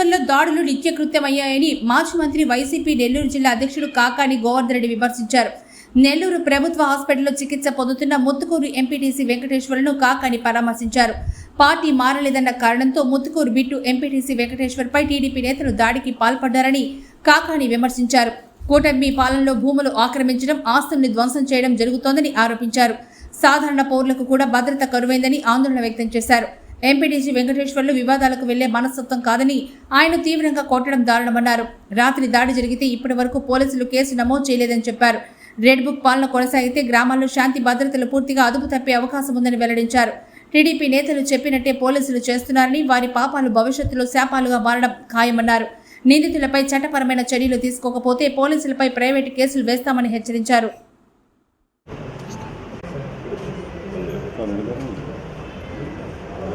ప్రభుత్వంలో దాడులు నిత్యకృత్యమయ్యాయని మాజీ మంత్రి వైసీపీ నెల్లూరు జిల్లా అధ్యక్షుడు కాకాని గోవర్ధన్ రెడ్డి విమర్శించారు. నెల్లూరు ప్రభుత్వ హాస్పిటల్లో చికిత్స పొందుతున్న ముత్తుకూరు ఎంపీటీసీ వెంకటేశ్వర్ను కాకాని పరామర్శించారు. పార్టీ మారలేదన్న కారణంతో ముత్తుకూరు బిట్టు ఎంపీటీసీ వెంకటేశ్వర్పై టీడీపీ నేతలు దాడికి పాల్పడ్డారని కాకాని విమర్శించారు. కూటమి పాలనలో భూములు ఆక్రమించడం ఆస్తుల్ని ధ్వంసం చేయడం జరుగుతోందని ఆరోపించారు. సాధారణ పౌరులకు కూడా భద్రత కరువైందని ఆందోళన వ్యక్తం చేశారు. ఎంపీటీసీ వెంకటేశ్వర్లు వివాదాలకు వెళ్ళే మనస్తత్వం కాదని ఆయన తీవ్రంగా కొట్టడం దారుణమన్నారు. రాత్రి దాడి జరిగితే ఇప్పటి వరకు పోలీసులు కేసు నమోదు చేయలేదని చెప్పారు. రెడ్ బుక్ పాలన కొనసాగితే గ్రామాల్లో శాంతి భద్రతలు పూర్తిగా అదుపు తప్పే అవకాశం ఉందని వెల్లడించారు. టీడీపీ నేతలు చెప్పినట్టే పోలీసులు చేస్తున్నారని వారి పాపాలు భవిష్యత్తులో శాపాలుగా మారడం ఖాయమన్నారు. నిందితులపై చట్టపరమైన చర్యలు తీసుకోకపోతే పోలీసులపై ప్రైవేటు కేసులు వేస్తామని హెచ్చరించారు.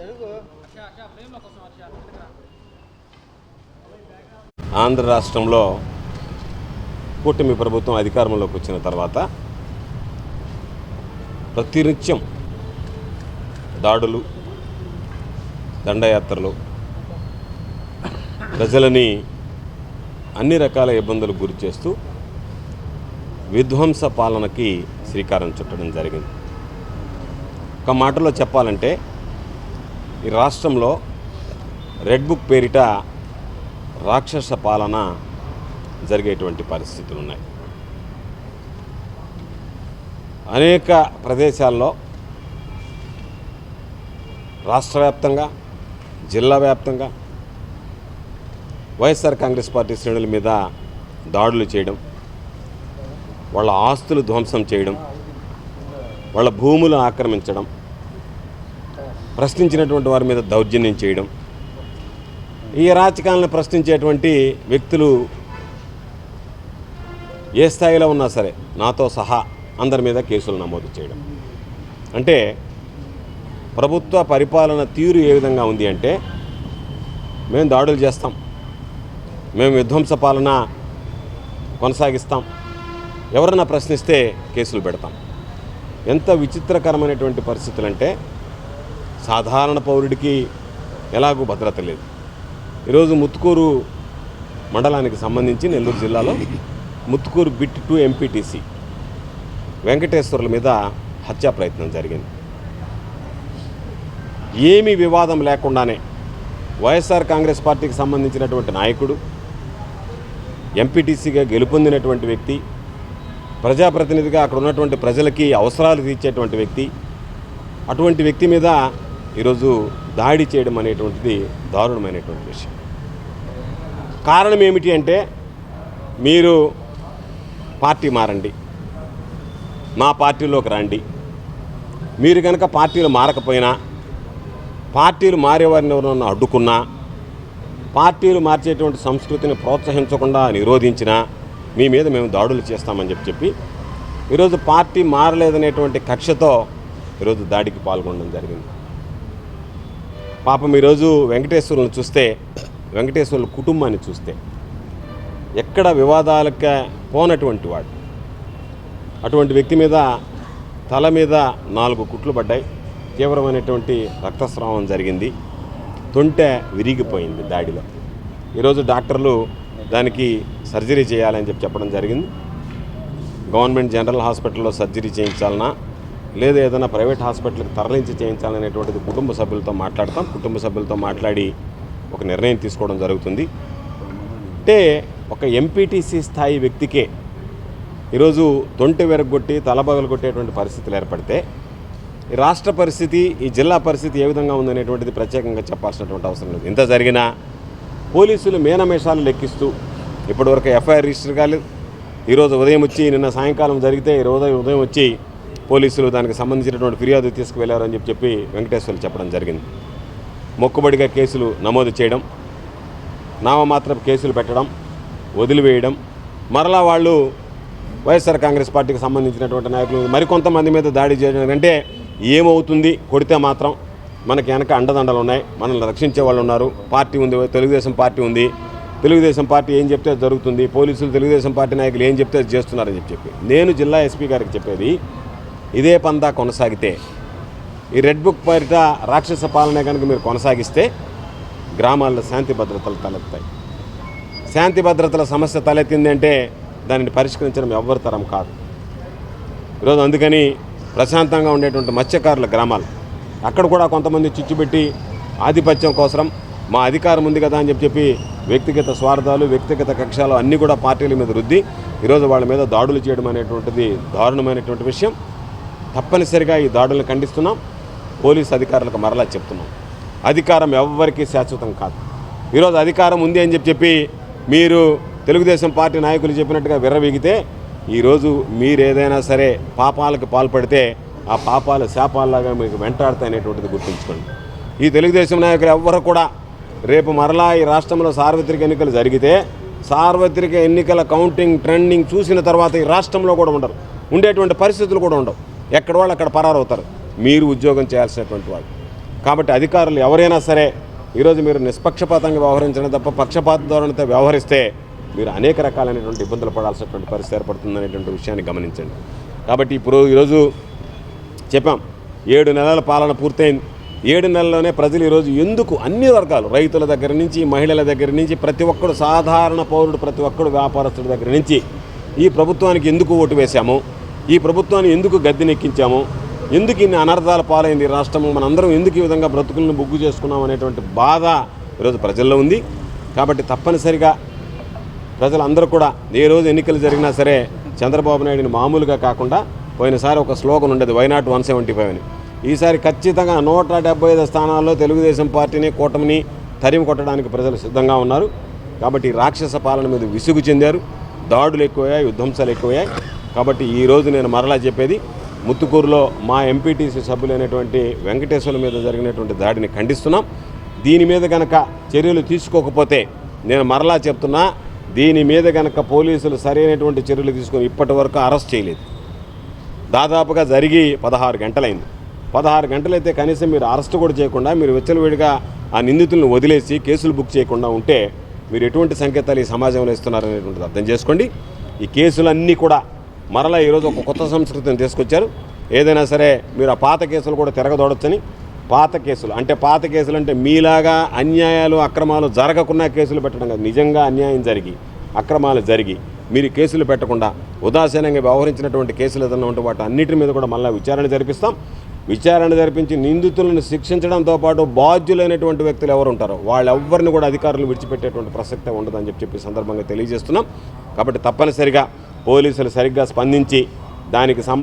తెలుగు ఆంధ్ర రాష్ట్రంలో కూటమి ప్రభుత్వం అధికారంలోకి వచ్చిన తర్వాత ప్రతినిత్యం దాడులు దండయాత్రలు ప్రజలని అన్ని రకాల ఇబ్బందులకు గురి చేస్తూ విధ్వంస పాలనకి శ్రీకారం చుట్టడం జరిగింది. ఒక మాటలో చెప్పాలంటే ఈ రాష్ట్రంలో రెడ్ బుక్ పేరిట రాక్షస పాలన జరిగేటువంటి పరిస్థితులు ఉన్నాయి అనేక ప్రదేశాల్లో రాష్ట్ర వ్యాప్తంగా జిల్లా వ్యాప్తంగా వైఎస్ఆర్ కాంగ్రెస్ పార్టీ శ్రేణుల మీద దాడులు చేయడం వాళ్ళ ఆస్తులు ధ్వంసం చేయడం వాళ్ళ భూములు ఆక్రమించడం ప్రశ్నించినటువంటి వారి మీద దౌర్జన్యం చేయడం. ఈ అరాచకాలను ప్రశ్నించేటువంటి వ్యక్తులు ఏ స్థాయిలో ఉన్నా సరే నాతో సహా అందరి మీద కేసులు నమోదు చేయడం. అంటే ప్రభుత్వ పరిపాలన తీరు ఏ విధంగా ఉంది అంటే మేము దాడులు చేస్తాం. మేము విధ్వంస పాలన కొనసాగిస్తాం. ఎవరన్నా ప్రశ్నిస్తే కేసులు పెడతాం. ఎంత విచిత్రకరమైనటువంటి పరిస్థితులు అంటే సాధారణ పౌరుడికి ఎలాగూ భద్రత లేదు. ఈరోజు ముత్తుకూరు మండలానికి సంబంధించి నెల్లూరు జిల్లాలో ముత్తుకూరు బిట్ టు ఎంపీటీసీ వెంకటేశ్వర్ల మీద హత్యా ప్రయత్నం జరిగింది. ఏమీ వివాదం లేకుండానే వైఎస్ఆర్ కాంగ్రెస్ పార్టీకి సంబంధించినటువంటి నాయకుడు ఎంపీటీసీగా గెలుపొందినటువంటి వ్యక్తి ప్రజాప్రతినిధిగా అక్కడ ఉన్నటువంటి ప్రజలకి అవసరాలు తీర్చేటువంటి వ్యక్తి అటువంటి వ్యక్తి మీద ఈరోజు దాడి చేయడం అనేటువంటిది దారుణమైనటువంటి విషయం. కారణం ఏమిటి అంటే మీరు పార్టీ మారండి. మా పార్టీలోకి రండి. మీరు కనుక పార్టీలు మారకపోయినా పార్టీలు మారేవారిని ఎవరన్నా అడ్డుకున్నా పార్టీలు మార్చేటువంటి సంస్కృతిని ప్రోత్సహించకుండా నిరోధించినా మీ మీద మేము దాడులు చేస్తామని చెప్పి చెప్పి ఈరోజు పార్టీ మారలేదనేటువంటి కక్షతో ఈరోజు దాడికి పాల్గొనడం జరిగింది. పాపం ఈరోజు వెంకటేశ్వరులను చూస్తే వెంకటేశ్వరుల కుటుంబాన్ని చూస్తే ఎక్కడ వివాదాలక పోనటువంటి వాడు. అటువంటి వ్యక్తి మీద తల మీద నాలుగు కుట్లు పడ్డాయి. తీవ్రమైనటువంటి రక్తస్రావం జరిగింది. తొంటె విరిగిపోయింది దాడిలో. ఈరోజు డాక్టర్లు దానికి సర్జరీ చేయాలని చెప్పి చెప్పడం జరిగింది. గవర్నమెంట్ జనరల్ హాస్పిటల్లో సర్జరీ చేయించాలన్నా లేదా ఏదైనా ప్రైవేట్ హాస్పిటల్కి తరలించి చేయించాలనేటువంటిది కుటుంబ సభ్యులతో మాట్లాడతాం. కుటుంబ సభ్యులతో మాట్లాడి ఒక నిర్ణయం తీసుకోవడం జరుగుతుంది. అంటే ఒక ఎంపీటీసీ స్థాయి వ్యక్తికే ఈరోజు తొంటి వెరగొట్టి తలబగలు కొట్టేటువంటి పరిస్థితులు ఏర్పడితే ఈ రాష్ట్ర పరిస్థితి ఈ జిల్లా పరిస్థితి ఏ విధంగా ఉందనేటువంటిది ప్రత్యేకంగా చెప్పాల్సినటువంటి అవసరం లేదు. ఇంత జరిగినా పోలీసులు మేనమేషాలు లెక్కిస్తూ ఇప్పటివరకు ఎఫ్ఐఆర్ రిజిస్టర్ కాలేదు. ఈరోజు ఉదయం వచ్చి నిన్న సాయంకాలం జరిగితే ఈ రోజు ఉదయం వచ్చి పోలీసులు దానికి సంబంధించినటువంటి ఫిర్యాదు తీసుకువెళ్ళారని చెప్పి చెప్పి వెంకటేశ్వర్లు చెప్పడం జరిగింది. మొక్కుబడిగా కేసులు నమోదు చేయడం నామమాత్ర కేసులు పెట్టడం వదిలివేయడం మరలా వాళ్ళు వైఎస్ఆర్ కాంగ్రెస్ పార్టీకి సంబంధించినటువంటి నాయకులు మరికొంతమంది మీద దాడి చేయడం అంటే ఏమవుతుంది? కొడితే మాత్రం మనకి వెనక అండదండలు ఉన్నాయి. మనల్ని రక్షించే వాళ్ళు ఉన్నారు. పార్టీ ఉంది తెలుగుదేశం పార్టీ ఉంది. తెలుగుదేశం పార్టీ ఏం చెప్తే జరుగుతుంది? పోలీసులు తెలుగుదేశం పార్టీ నాయకులు ఏం చెప్తే చేస్తున్నారని చెప్పి చెప్పి. నేను జిల్లా ఎస్పీ గారికి చెప్పేది ఇదే పందా కొనసాగితే ఈ రెడ్ బుక్ పేరిట రాక్షస పాలనే కనుక మీరు కొనసాగిస్తే గ్రామాల్లో శాంతి భద్రతలు తలెత్తాయి. శాంతి భద్రతల సమస్య తలెత్తిందంటే దానిని పరిష్కరించడం ఎవ్వరి తరం కాదు. ఈరోజు అందుకని ప్రశాంతంగా ఉండేటువంటి మత్స్యకారుల గ్రామాలు అక్కడ కూడా కొంతమంది చిచ్చుపెట్టి ఆధిపత్యం కోసం మా అధికారం ఉంది కదా అని చెప్పి చెప్పి వ్యక్తిగత స్వార్థాలు వ్యక్తిగత కక్షాలు అన్నీ కూడా పార్టీల మీద రుద్ది ఈరోజు వాళ్ళ మీద దాడులు చేయడం అనేటువంటిది దారుణమైనటువంటి విషయం. తప్పనిసరిగా ఈ దాడులను ఖండిస్తున్నాం. పోలీస్ అధికారులకు మరలా చెప్తున్నాం. అధికారం ఎవ్వరికీ శాశ్వతం కాదు. ఈరోజు అధికారం ఉంది అని చెప్పి చెప్పి మీరు తెలుగుదేశం పార్టీ నాయకులు చెప్పినట్టుగా విర్రవీగితే ఈరోజు మీరు ఏదైనా సరే పాపాలకు పాల్పడితే ఆ పాపాలు శాపాల్లాగా మీకు వెంటాడతాయనేటువంటిది గుర్తుంచుకోండి. ఈ తెలుగుదేశం నాయకులు ఎవ్వరు కూడా రేపు మరలా ఈ రాష్ట్రంలో సార్వత్రిక ఎన్నికలు జరిగితే సార్వత్రిక ఎన్నికల కౌంటింగ్ ట్రెండింగ్ చూసిన తర్వాత ఈ రాష్ట్రంలో కూడా ఉండరు. ఉండేటువంటి పరిస్థితులు కూడా ఉండవు. ఎక్కడ వాళ్ళు అక్కడ పరారవుతారు. మీరు ఉద్యోగం చేయాల్సినటువంటి వాళ్ళు. కాబట్టి అధికారులు ఎవరైనా సరే ఈరోజు మీరు నిష్పక్షపాతంగా వ్యవహరించడం తప్ప పక్షపాత ధోరణితో వ్యవహరిస్తే మీరు అనేక రకాలైనటువంటి ఇబ్బందులు పడాల్సినటువంటి పరిస్థితి ఏర్పడుతుందనేటువంటి విషయాన్ని గమనించండి. కాబట్టి ఇప్పుడు ఈరోజు చెప్పాం ఏడు నెలల పాలన పూర్తయింది. ఏడు నెలల్లోనే ప్రజలు ఈరోజు ఎందుకు అన్ని వర్గాలు రైతుల దగ్గర నుంచి మహిళల దగ్గర నుంచి ప్రతి ఒక్కడు సాధారణ పౌరుడు ప్రతి ఒక్కడు వ్యాపారస్తుడి దగ్గర నుంచి ఈ ప్రభుత్వానికి ఎందుకు ఓటు వేశాము? ఈ ప్రభుత్వాన్ని ఎందుకు గద్దెనెక్కించాము? ఎందుకు ఇన్ని అనర్థాల పాలైంది ఈ రాష్ట్రము? మనందరం ఎందుకు ఈ విధంగా బ్రతుకులను బుగ్గు చేసుకున్నాం అనేటువంటి బాధ ఈరోజు ప్రజల్లో ఉంది. కాబట్టి తప్పనిసరిగా ప్రజలందరూ కూడా ఏ రోజు ఎన్నికలు జరిగినా సరే చంద్రబాబు నాయుడిని మామూలుగా కాకుండా పోయినసారి ఒక స్లోగన్ ఉండేది వైనాట్ వన్ సెవెంటీ ఫైవ్ అని. ఈసారి ఖచ్చితంగా నూట డెబ్బై ఐదు స్థానాల్లో తెలుగుదేశం పార్టీని కూటమిని తరిమి కొట్టడానికి ప్రజలు సిద్ధంగా ఉన్నారు. కాబట్టి రాక్షస పాలన మీద విసుగు చెందారు. దాడులు ఎక్కువయ్యాయి విధ్వంసాలు ఎక్కువయ్యాయి. కాబట్టి ఈ రోజు నేను మరలా చెప్పేది ముత్తుకూరులో మా ఎంపీటీసీ సభ్యులైనటువంటి వెంకటేశ్వర మీద జరిగినటువంటి దాడిని ఖండిస్తున్నాం. దీని మీద గనక చర్యలు తీసుకోకపోతే నేను మరలా చెప్తున్నా దీని మీద గనక పోలీసులు సరైనటువంటి చర్యలు తీసుకొని ఇప్పటి వరకు అరెస్ట్ చేయలేదు. దాదాపుగా జరిగి పదహారు గంటలైంది. పదహారు గంటలైతే కనీసం మీరు అరెస్ట్ కూడా చేయకుండా మీరు విచ్చలవిడిగా ఆ నిందితులను వదిలేసి కేసులు బుక్ చేయకుండా ఉంటే మీరు ఎటువంటి సంకేతాలు ఈ సమాజంలో ఇస్తున్నారనేటువంటిది అర్థం చేసుకోండి. ఈ కేసులన్నీ కూడా మరలా ఈరోజు ఒక కొత్త సంస్కృతిని తీసుకొచ్చారు. ఏదైనా సరే మీరు ఆ పాత కేసులు కూడా తిరగదోడొచ్చని పాత కేసులు. అంటే పాత కేసులు అంటే మీలాగా అన్యాయాలు అక్రమాలు జరగకుండా కేసులు పెట్టడం కాదు. నిజంగా అన్యాయం జరిగి అక్రమాలు జరిగి మీరు కేసులు పెట్టకుండా ఉదాసీనంగా వ్యవహరించినటువంటి కేసులు ఏదైనా ఉంటే వాటి అన్నిటి మీద కూడా మళ్ళీ విచారణ జరిపిస్తాం. విచారణ జరిపించి నిందితులను శిక్షించడంతో పాటు బాధ్యులైనటువంటి వ్యక్తులు ఎవరు ఉంటారో వాళ్ళెవ్వరిని కూడా అధికారులు విడిచిపెట్టేటువంటి ప్రసక్తే ఉండదని చెప్పి చెప్పి సందర్భంగా తెలియజేస్తున్నాం. కాబట్టి తప్పనిసరిగా పోలీసులు సరిగ్గా స్పందించి దానికి సం